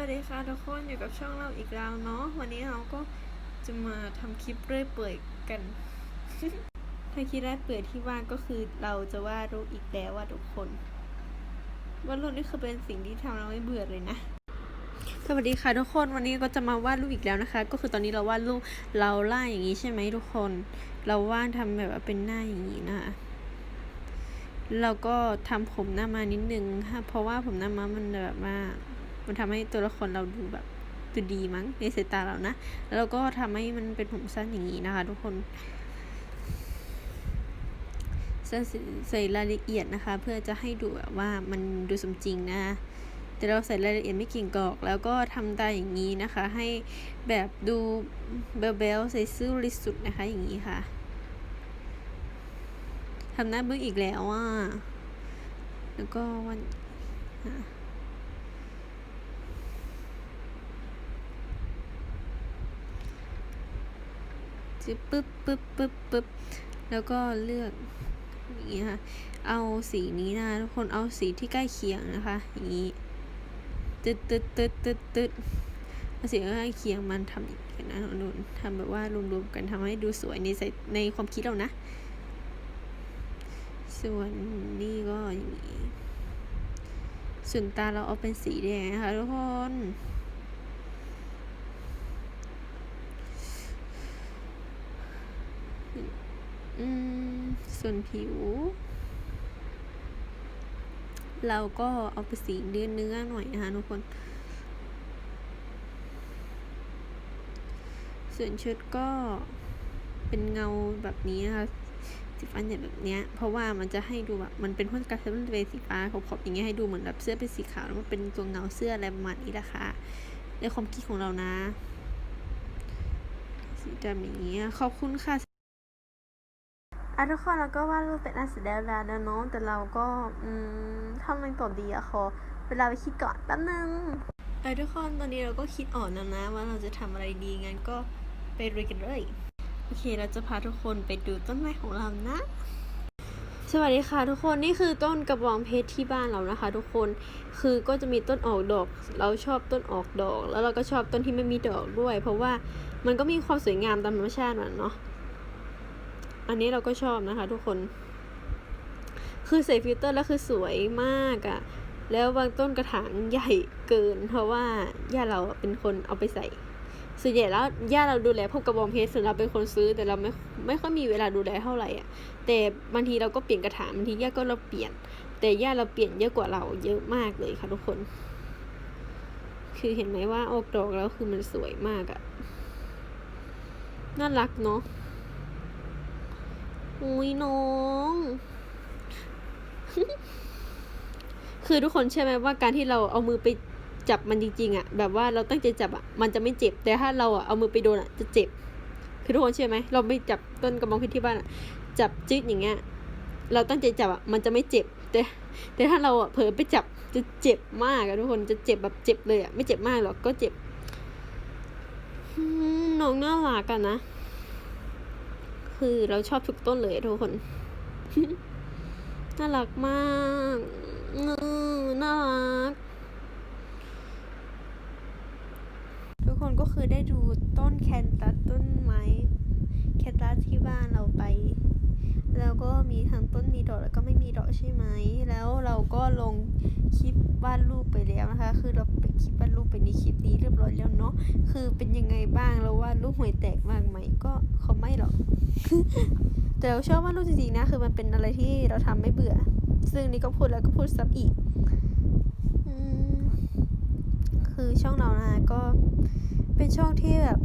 วัสดีค่ะทุกคนอยู่กับช่องเราอีกแล้วเนาะวันนี้เราก็จะมาทำคลิปเรื่อยเปื่อยกัน ถ้าคิดแรกเปื่อยที่ว่าก็คือเราจะวาดรูปอีกแล้วว่าทุกคนวาดรูปนี่คือเป็นสิ่งที่ทำเราไม่เบื่อเลยนะสวัสดีค่ะทุกคนวันนี้ก็จะมาวาดรูปอีกแล้วนะคะ ก็คือตอนนี้เราวาดรูปเราไล่อย่างนี้ใช่ไหมทุกคน เราวาดทำแบบว่าเป็นหน้าอย่างนี้นะคะเราก็ทำผมหน้ามานิดนึงค่ะเพราะว่าผมหน้ามามันแบบว่า มันทำให้ตัวละครเราดูแบบดูดีมั้งในสายตาเรานะ แล้วก็ทำให้มันเป็นผมสั้นอย่างนี้นะคะ ทุกคนใส่ใส่รายละเอียดนะคะ เพื่อจะให้ดูแบบว่ามันดูสมจริงนะ แต่เราใส่รายละเอียดไม่เก่งกอก แล้วก็ทำตาอย่างนี้นะคะ ให้แบบดูเบลเบลใส่ซื่อริสุดนะคะ อย่างนี้ค่ะทำหน้าบึ้งอีกแล้วอะแล้วก็วันอะ จึ๊บปึ๊บปึ๊บปึ๊บปึ๊บแล้วก็เลือกอย่างนี้ค่ะ เอาสีนี้นะทุกคนเอาสีที่ใกล้เคียงนะคะอย่างนี้ตึ๊ดตึ๊ดตึ๊ดตึ๊ดตึ๊ดเอาสีใกล้เคียงมันทำอีกนะนุ่นทำแบบว่ารวมๆกันทำให้ดูสวยในใส่ในความคิดเรานะ ส่วนนี่ก็อย่างนี้ส่วนตาเราเอาเป็นสีแดงนะคะทุกคน อืม ส่วนผิว เราก็เอาไปสีเนื้อเนื้อหน่อยนะคะทุกคน ส่วนชุดก็เป็นเงาแบบนี้นะคะสีฟ้าเนี่ยแบบเนี้ย เพราะว่ามันจะให้ดูแบบมันเป็นพ่นกระเซ็มันเป็นสีฟ้าขอบๆอย่างเงี้ยให้ดูเหมือนแบบเสื้อเป็นสีขาวแล้วมันเป็นตัวเงาเสื้ออะไรประมาณนี้แหละค่ะในความคิดของเรานะสีดำอย่างเงี้ยขอบคุณค่ะ อะทุกคนเราก็วาดรูปเป็นอันเสร็จแล้วแล้วนะเนาะแต่เราก็อืมทำมันต่อดีอะขอเวลาไปคิดก่อนแป๊บนึงเออทุกคนตอนนี้เราก็คิดออกแล้วนะ ว่าเราจะทำอะไรดีงั้นก็ไปลุยกันเลยโอเค เราจะพาทุกคนไปดูต้นไม้ของเรานะ สวัสดีค่ะทุกคนนี่คือต้นกระบองเพชรที่บ้านเรานะคะ ทุกคนคือก็จะมีต้นออกดอก เราชอบต้นออกดอก แล้วเราก็ชอบต้นที่ไม่มีดอกด้วย เพราะว่ามันก็มีความสวยงามตามธรรมชาติมันเนาะ อันนี้เราก็ชอบนะคะ ทุกคน คือใส่ฟิลเตอร์แล้วคือสวยมากอะ่ะ แล้วบางต้นกระถางใหญ่เกิน เพราะว่าย่าเราเป็นคนเอาไปใส่ส่วนใหญ่แล้วย่าเราดูแลพวกกระบองเพชรส่วนเราเป็นคนซื้อแต่เราไม่ไม่ค่อยมีเวลาดูแลเท่าไหร่อะ แต่บางทีเราก็เปลี่ยนกระถางบางทีย่าก็เราเปลี่ยน แต่ย่าเราเปลี่ยนเยอะกว่าเราเยอะมากเลยค่ะทุกคน คือเห็นไหมว่าออกดอกแล้วคือมันสวยมากอะ่ะน่ารักเนาะ อุ้ยน้อง คือทุกคนเชื่อไหมว่าการที่เราเอามือไปจับมันจริงๆอะ่ะ แบบว่าเราตั้งใจจับอะ่ะ มันจะไม่เจ็บ แต่ถ้าเราอะ่ะเอามือไปโดนอะ่ะจะเจ็บ คือทุกคนเชื่อไหมเราไปจับต้นกระบองเพชรที่บ้านอะจับจิ๊ดอย่างเงี้ย เราตั้งใจจับอะ่ะ มันจะไม่เจ็บ แต่ แต่ถ้าเราอะ่ะเผลอไปจับจะเจ็บมากอะทุกคนจะเจ็บแบบเจ็บเลยอะ่ะไม่เจ็บมากหรอกก็เจ็บน้องน่ารักกันนะ คือเราชอบทุกต้นเลยทุกคน น่ารักมากน่ารัก ทุกคนก็คือได้ดูต้นแคนตัสต้นไม้แคนตัสที่บ้านเราไป แล้วก็มีทั้งต้นมีดอกแล้วก็ไม่มีดอกใช่ไหม แล้วเราก็ลงคลิปวาดรูปไปแล้วนะคะ คือเรา คลิปว่าดรูปไปในคลิปนี้เรียบร้อยแล้วเนาะคือเป็นยังไงบ้างเราวว่าดรูปห่วยแตกมากไหมก็เขาไม่หรอก แต่เราชอบว่าดรูปจริงๆนะ คือมันเป็นอะไรที่เราทำไม่เบื่อ ซึ่งนี่ก็พูดแล้วก็พูดซ้ำอีกอืมคือช่องเรานะก็เป็นช่องที่แบบ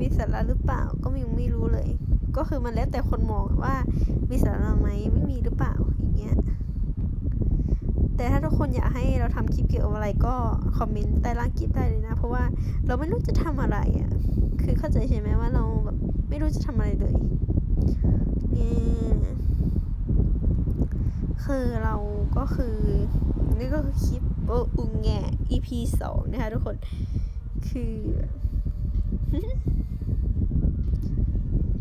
มีสาระหรือเปล่าก็ยังไม่รู้เลย ก็คือมันแล้วแต่คนมองว่ามีสาระไหมไม่มีหรือเปล่าอี แต่ถ้าทุกคนอยากให้เราทำคลิปเกี่ยวกับอะไรก็คอมเมนต์ใต้ล่างคลิปได้เลยนะ เพราะว่าเราไม่รู้จะทำอะไรอะ่ะ คือเข้าใจใช่ไหมว่าเราแบบไม่รู้จะทำอะไรเลยเนี่ยคือเราก็คือนี่ก็คือคลิปโออุงแง EP สองนะคะทุกคน คือ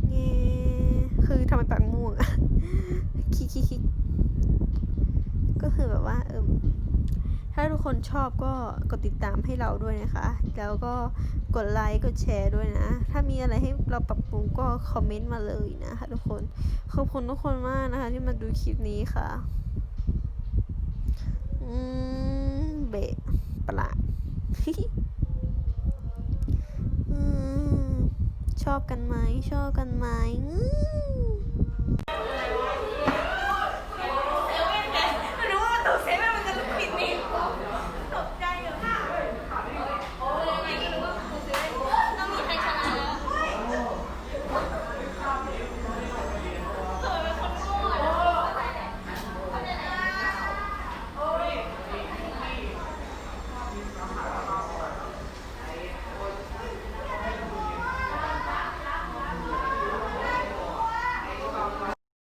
เงคือทำไมปากม่วงอะคิกคิกคิก ก็คือแบบว่าเออถ้าทุกคนชอบก็กดติดตามให้เราด้วยนะคะ แล้วก็กดไลค์กดแชร์ด้วยนะ ถ้ามีอะไรให้เราปรับปรุงก็คอมเมนต์มาเลยนะคะทุกคน ขอบคุณทุกคนมากนะคะ ที่มาดูคลิปนี้ค่ะ อืมเบะประหลาอืมชอบกันไหมชอบกันไหม